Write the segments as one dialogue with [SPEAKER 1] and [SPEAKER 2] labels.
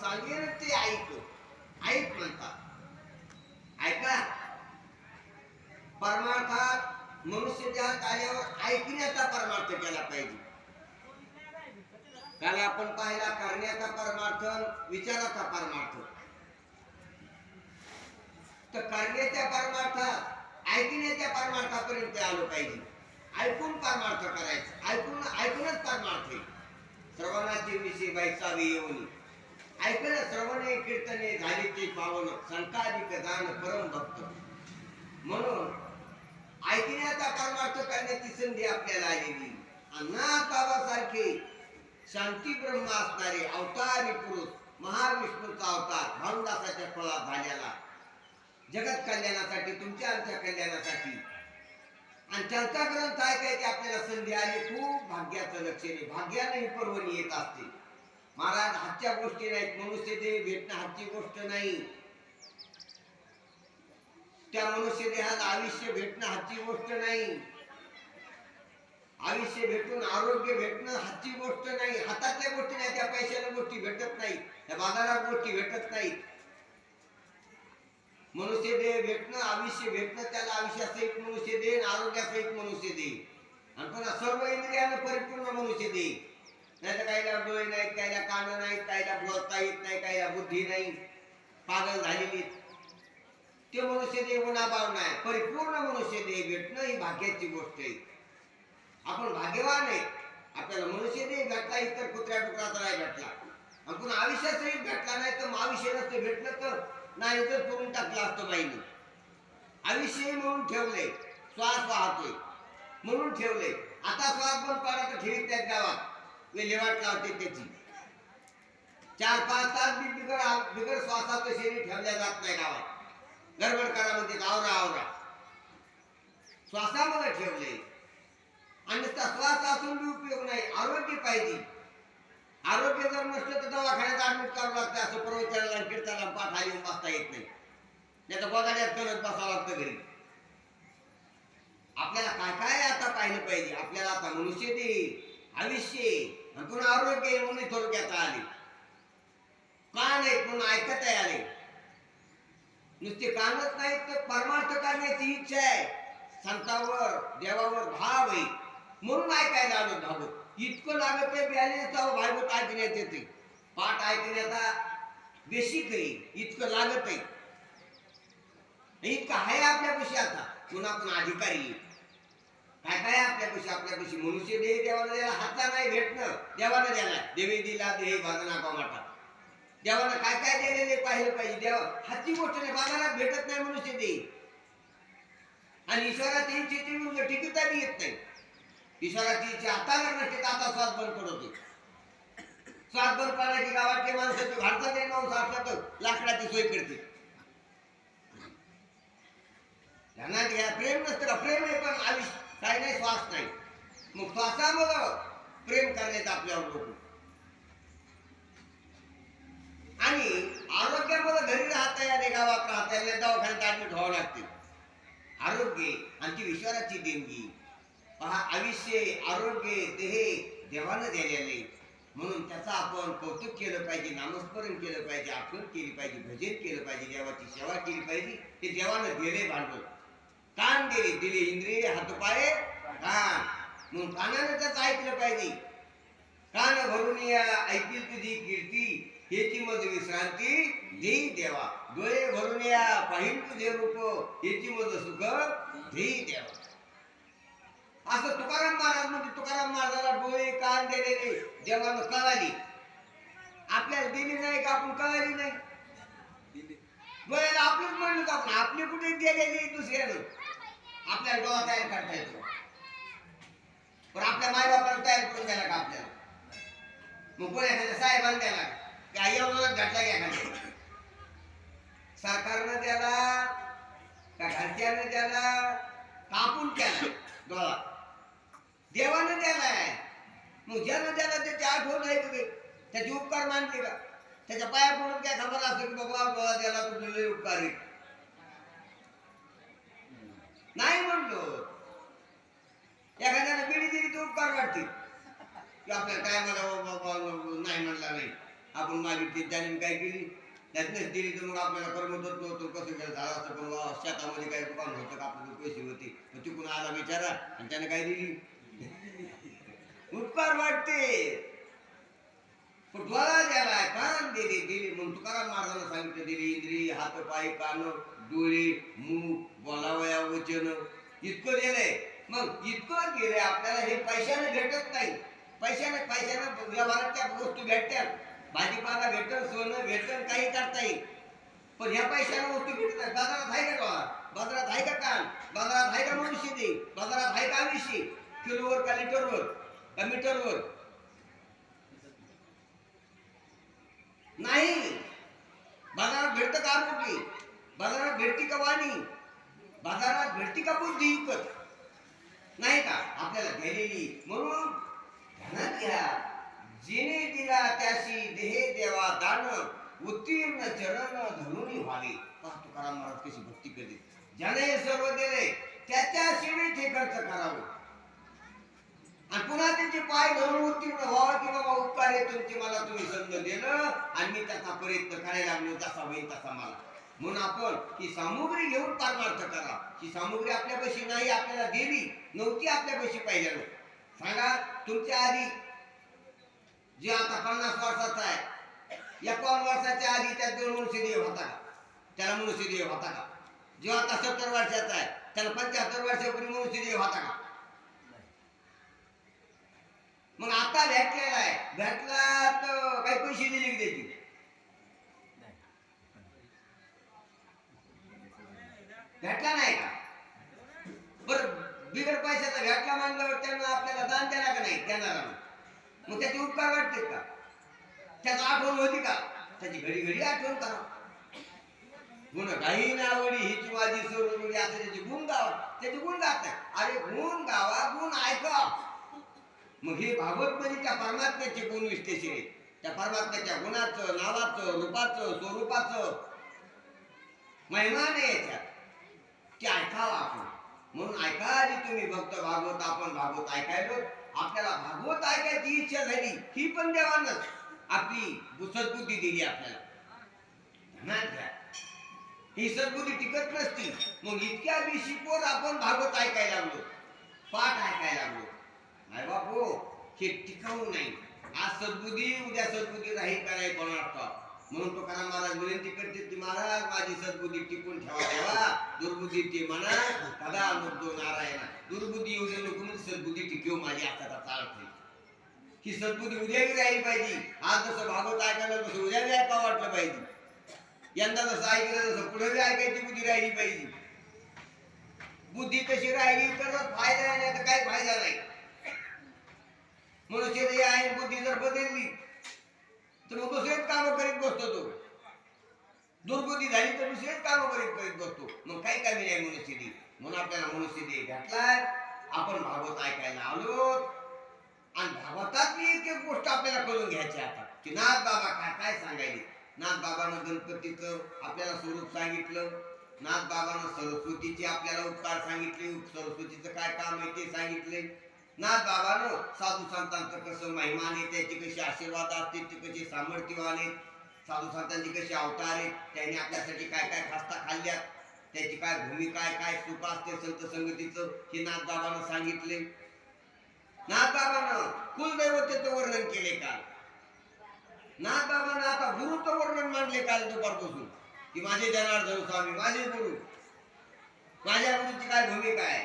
[SPEAKER 1] सांगेन ते ऐक ऐक म्हणतात ऐका. परमार्थात मनुष्य देहात आल्यावर ऐकण्याचा परमार्थ केला पाहिजे. त्याला आपण पाहिला करण्याचा परमार्थ विचाराचा परमार्थ. तर करण्याच्या परमार्थात ऐकण्याच्या परमार्थापर्यंत आलो पाहिजे. ऐकून परमार्थ करायचं. ऐकून ऐकूनच परमार्थ आहे. श्रवणाचे विषय बैसावी येऊन ऐकणं श्रवणे कीर्तने झाली ते पावन संताधिक दान परम भक्त. म्हणून ऐकण्याचा परमार्थ करण्याची संधी आपल्याला आलेली. अनाथावासारखे शांती ब्रह्म असणारे अवतारी पुरुष महाविष्णूचा अवतार भानुदासाच्या फळात झालेला. जगत कल्याणासाठी तुमच्या आमच्या कल्याणासाठी. आणि त्यांचा ग्रंथ ऐकायची आपल्याला संधी आली खूप भाग्याचं लक्ष आहे. भाग्याने ही पर्वणी येत असते. महाराज हातच्या गोष्टी नाहीत. मनुष्य देह भेटणं हातची गोष्ट नाही. त्या मनुष्य देहाला आयुष्य भेटणं हातची गोष्ट नाही. आयुष्य भेटून आरोग्य भेटणं हातची गोष्ट नाही. हातातल्या गोष्टी नाही त्या पैशाला गोष्टी भेटत नाही. त्या बाजारात गोष्टी भेटत नाहीत. मनुष्य देह भेटणं आयुष्य भेटणं त्याला आयुष्यासहित मनुष्य देह आरोग्याचं एक मनुष्य देह आणि पुन्हा सर्व इंद्रियानं परिपूर्ण मनुष्य देह नाही तर काहीला डोळे नाहीत काहीला कान नाहीत काहीला बोलता येत नाही काहीला बुद्धी नाही. पागल झालेली ते मनुष्य देह गुणाभाव नाही परिपूर्ण मनुष्य देह भेटणं ही भाग्याची गोष्ट आहे. आपण भाग्यवान आहे. आपल्याला मनुष्य देह भेटला इतर कुत्र्या टुकराचा नाही भेटला. आपण आयुष्याचंही भेटला नाही तर मग आयुष्य नसतं भेटलं तर नाही तर करून टाकलं असतं बाईने. आयुष्य म्हणून ठेवले श्वास वाहतोय. म्हणून ठेवले आता श्वास पण पाण्यात तर ठेवीत त्यात गावात. विल्हेवाट लावते त्याची. चार पाच तास बी बिगर बिगर श्वासाचं शरीर ठेवल्या जात नाही गावात. गडबड करा म्हणते आवरा आवरा. श्वासामध्ये ठेवले आणि श्वास असून बी उपयोग नाही आरोग्य पाहिजे. आरोग्य जर नसलं तर दवाखान्यात ऍडमिट करावं लागतं असं प्रवचनाला कीर्तनाला पाठा येऊन बसता येत नाही. नाही तर गोदाड्यात करत बसावं लागतं घरी. आपल्याला काय काय आता पाहिलं पाहिजे? आपल्याला आता मनुष्य दे आयुष्य. पण पुन्हा आरोग्य आहे म्हणून थोडक्यात आले. कान आहेत म्हणून ऐकत आहे आले. नुसते कानच नाहीत तर परमार्थ करण्याची इच्छा आहे. संतावर देवावर भाव आहे. म्हणून ऐकायला आलो भागवत इतकं लागत आहे ब्यालेचा भागवत ऐकण्यात येते. पाठ ऐकण्याचा बेसिक आहे. इतकं लागत आहे. इतकं आहे आपल्यापाशी आता. पुन्हा पुन्हा अधिकारी आहे. काय काय आपल्यापाशी आपल्यापाशी. मनुष्य देह देवाला द्यायला हाता नाही भेटणं. देवानं द्यायला देवी दिला देह बाजना कामाटा देवानं काय काय दिलेले पाहिलं पाहिजे? देवा हाती गोष्ट नाही. बाजारात भेटत नाही मनुष्य देह. आणि ईश्वराची इच्छा ती म्हणजे टिकता बी येत नाही. ईश्वराची इच्छा आता नसते तर आता स्वाद बंद पडवते श्वास बंद पडायची गावातले माणसं ते भारतात एक माणूस असला तर लाकडाची सोय करते. ध्यानात घ्या. प्रेम नसतं का? प्रेम आहे पण आयुष्य. काही नाही श्वास नाही. मग श्वासामुळं प्रेम करण्यात आपल्यावर लोक आणि आरोग्यामध्ये घरी राहता या गावात राहता या दवाखान्यात ऍडमिट व्हावं लागते. आरोग्य आमची ती देणगी. पहा आयुष्य आरोग्य देहे देवानं दिलेले म्हणून त्याचा आपण कौतुक केलं पाहिजे नामस्मरण केलं पाहिजे आठवण केली पाहिजे भजन केलं पाहिजे देवाची सेवा केली पाहिजे ते देवानं दिले भांडवल. कान दिले दिले इंद्रिय हातपाय कान. म्हणून कानानं त्याचं ऐकलं पाहिजे. कान भरून या ऐकील तुझी कीर्ती हेची मज विश्रांती देई देवा. डोळे भरून या पाहिन तुझे रूप हेची मज सुख देई देवा. असं तुकाराम महाराज म्हणजे तुकाराम महाराजाला डोळे कान दिलेले देवानं कळाली. आपल्याला दिली नाही का? आपण कळाली नाही. डोळ्याला आपलीच म्हणलं का आपण आपली कुठे दिलेली दुसऱ्यानं? आपल्याला डोळा तयार करता येतो. पण आपल्या मायबापाला तयार करून द्यायला का आपल्याला? मग कोण एखाद्या साहेबांना द्यायला काय एवढं घातला की एखाद्या सरकारनं त्याला का घरच्यानं त्याला कापून केला डोळा. देवानं द्यालाय मग ज्यानं द्याला त्याची आठवण आहे तुम्ही. त्याचे उपकार मानते का? त्याच्या पाया पडून काय खबर असतो की बाबा डोळा द्याला तुझे उपकार. आहे नाही म्हणलो. एखाद्याला बिडी दिली तर उपकार वाटते की आपल्याला काय मला नाही म्हणला नाही. आपण मागितली त्याने काय केली? त्यातनंच दिली तर मग आपल्याला करमत होत नव्हतं. कसं केलं? झालं असतं पण शेतामध्ये काही दुकान होतं का? आपल्याला पैसे होते. मग तिकडून आला विचारा आणि त्याने काय दिली? उपकार वाटते. पण द्याला कान दिली दिली. म्हणून तुकाराम महाराजांना सांगितलं दिली इंद्री हात पाय कान डोळे मूग बोलावया वचन. इतकं दिलंय. मग इतकं गेलंय आपल्याला हे पैशाने भेटत नाही. पैशाने पैशाने व्यवहाराच्या वस्तू भेटतात. भाजीपाला भेटल सोनं भेटल काही करता येईल. पण ह्या पैशाने वस्तू भेटत नाही. बाजारात आहे का डॉलर बाजारात आहे का कान? बाजारात आहे का मनुष्य दे बाजारात आहे का आयुष्य? किलोवर का लिटरवर? का मीटरवर? नाही. बाजारात भेटत का कुठली बाजारात भेटती का वाणी? बाजारात भेटती का बुद्धी विकत नाही का? आपल्याला गेलेली म्हणून ध्यानात घ्या. जिने दिला त्याशी देहे देवा दान उत्तीर्ण चरण धरून व्हावे. पहा तुकाराम महाराज कशी भक्ती केली ज्याने सर्व दिले त्याच्या शिवी ते खर्च करावं. आणि पुन्हा त्यांचे पाय धरून उत्तीर्ण व्हावं की बाबा उपकार आहे तुमचे मला तुम्ही संध दिलं आणि मी त्याचा प्रयत्न करायला लागलो तसा होईल तसा मला. म्हणून आपण ही सामुग्री घेऊन परमार्थ करा. ही सामुग्री आपल्यापाशी नाही आपल्याला दिली नव्हती आपल्यापाशी पाहिजे सांगा तुमच्या आधी जे आता पन्नास वर्षाचा आहे एकावन्न वर्षाच्या आधी त्या दोन मनुष्यदेव होता का? त्याला मनुष्यदेव होता का? जो आता सत्तर वर्षाचा आहे त्याला पंच्याहत्तर वर्षापूर्वी मनुष्यदेव होता का? मग आता भेटलेला आहे. भेटला तर काही पैसे दिले की त्याची भेटला नाही का? बर बिगर पैशाचा भेटला मानल्यावर त्यांना आपल्याला दान द्यायला का नाही? देणारा मग त्याचे उपकार वाटते का? त्याचा आठवण होती का? त्याची घडी घडी आठवण करा. गुण काही ना आवडी हिची माझी सोडून असं त्याची गुण गावा. त्याची गुण गात. नाही अरे गुण गावा गुण ऐका. मग हे भागवत मध्ये त्या परमात्म्याचे गुण विश्लेषण आहे. त्या परमात्म्याच्या गुणाचं नावाचं रूपाचं स्वरूपाचं. महिमान आहे याच्यात. ते ऐकावं आपण. म्हणून ऐका आधी तुम्ही भक्त भागवत आपण भागवत ऐकायलो आपल्याला भागवत ऐकायची इच्छा झाली ही पण देवानच. आपली सद्बुद्धी दिली आपल्याला. ध्यानात घ्या. ही सद्बुद्धी टिकत नसती. मग इतक्या दिवशी पोर आपण भागवत ऐकायला लागलो. पाठ ऐकायला लागलो. नाही बापू हे टिकाऊ नाही आज सद्बुद्धी उद्या सद्बुद्धी राहील का नाही कोणाला. म्हणून तो करा महाराज विनंती करते ती महाराज माझी सद्बुद्धी टिकून ठेवा ठेवा. दुर्बुद्धी ते म्हणा कदा मुद्दो नारायणा. दुर्बुद्धी येऊ दे नको सद्बुद्धी टिकव माझी आता चालते ही सद्बुद्धी उद्या बी राहिली पाहिजे. आज जसं भागवत ऐकायला तसं उद्या बी ऐका वाटलं पाहिजे. यंदा जसं ऐकलं तसं पुढे बी ऐकायची बुद्धी राहिली पाहिजे. बुद्धी तशी राहिली तर फायदा नाही तर काही फायदा नाही. मनुष्याची आहे बुद्धी जर बदलली तर मग दुसरेच काम करीत बसतो तो. दुर्बुद्धी झाली तर दुसरेच काम करीत करीत बसतो. मग काही कमी नाही मनुष्यदी म्हणून आपल्याला मनुष्यदी घातलाय. आपण भागवत ऐकायला आलो आणि भागवतातली एक एक गोष्ट आपल्याला करून घ्यायची आता. की नाथ बाबा काय काय सांगायले? नाथ बाबानं गणपतीचं आपल्याला स्वरूप सांगितलं. नाथ बाबानं सरस्वतीचे आपल्याला उपकार सांगितले. सरस्वतीचं काय काम आहे ते सांगितले. नाथ बाबानो साधू संतांचं कसं महिमाने त्याची कशी आशीर्वाद असते ते कसे सामर्थ्यवान आहेत साधू संतांचे कशी अवतार आहेत त्यांनी आपल्यासाठी काय काय खास्ता खाल्ल्यात त्याची काय भूमिका आहे काय सुख असते संत संगतीचं हे नाथ बाबानं सांगितले. नाथ बाबानं कुलदैवतेचं वर्णन केले का नाथ बाबानं आता गुरुचं वर्णन मांडले काल दुपारपासून. की माझे जनार्दन स्वामी माझे गुरु माझ्या गुरुची काय भूमिका आहे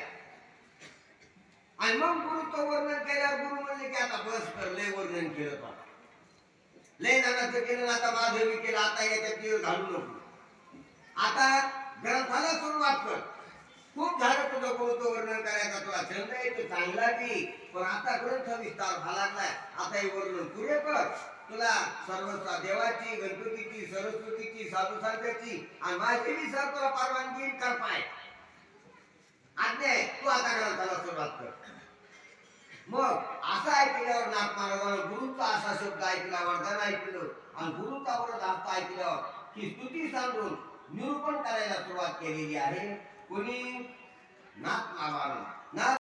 [SPEAKER 1] आणि मग गुरुचं वर्णन केल्यावर गुरु म्हणले की आता बस कर लय वर्णन केलं लय नानाचं केलं आता माझं मी केलं आता याच्यात वेळ घालू नको. आता ग्रंथाला सुरुवात कर. खूप झालं तुझं गुरुचं वर्णन करायचा तुला छंद आहे तू चांगला की पण आता ग्रंथ विस्तार झाला लागलाय. आता हे वर्णन पुरे कर. तुला सर्व देवाची गणपतीची सरस्वतीची साधू साध्याची आणि माझी बी सर तुला परवानगी येईल कर पाय आज्ञा आहे तू आता ग्रंथाला सुरुवात कर मग असं ऐकल्यावर नाथ महाराजांना गुरुचा असा शब्द ऐकला वरदान ऐकलं आणि गुरुचा वरद ऐकल्यावर ही स्तुती सांगून निरूपण करायला सुरुवात केलेली आहे. कोणी नाथ महाराज नाथ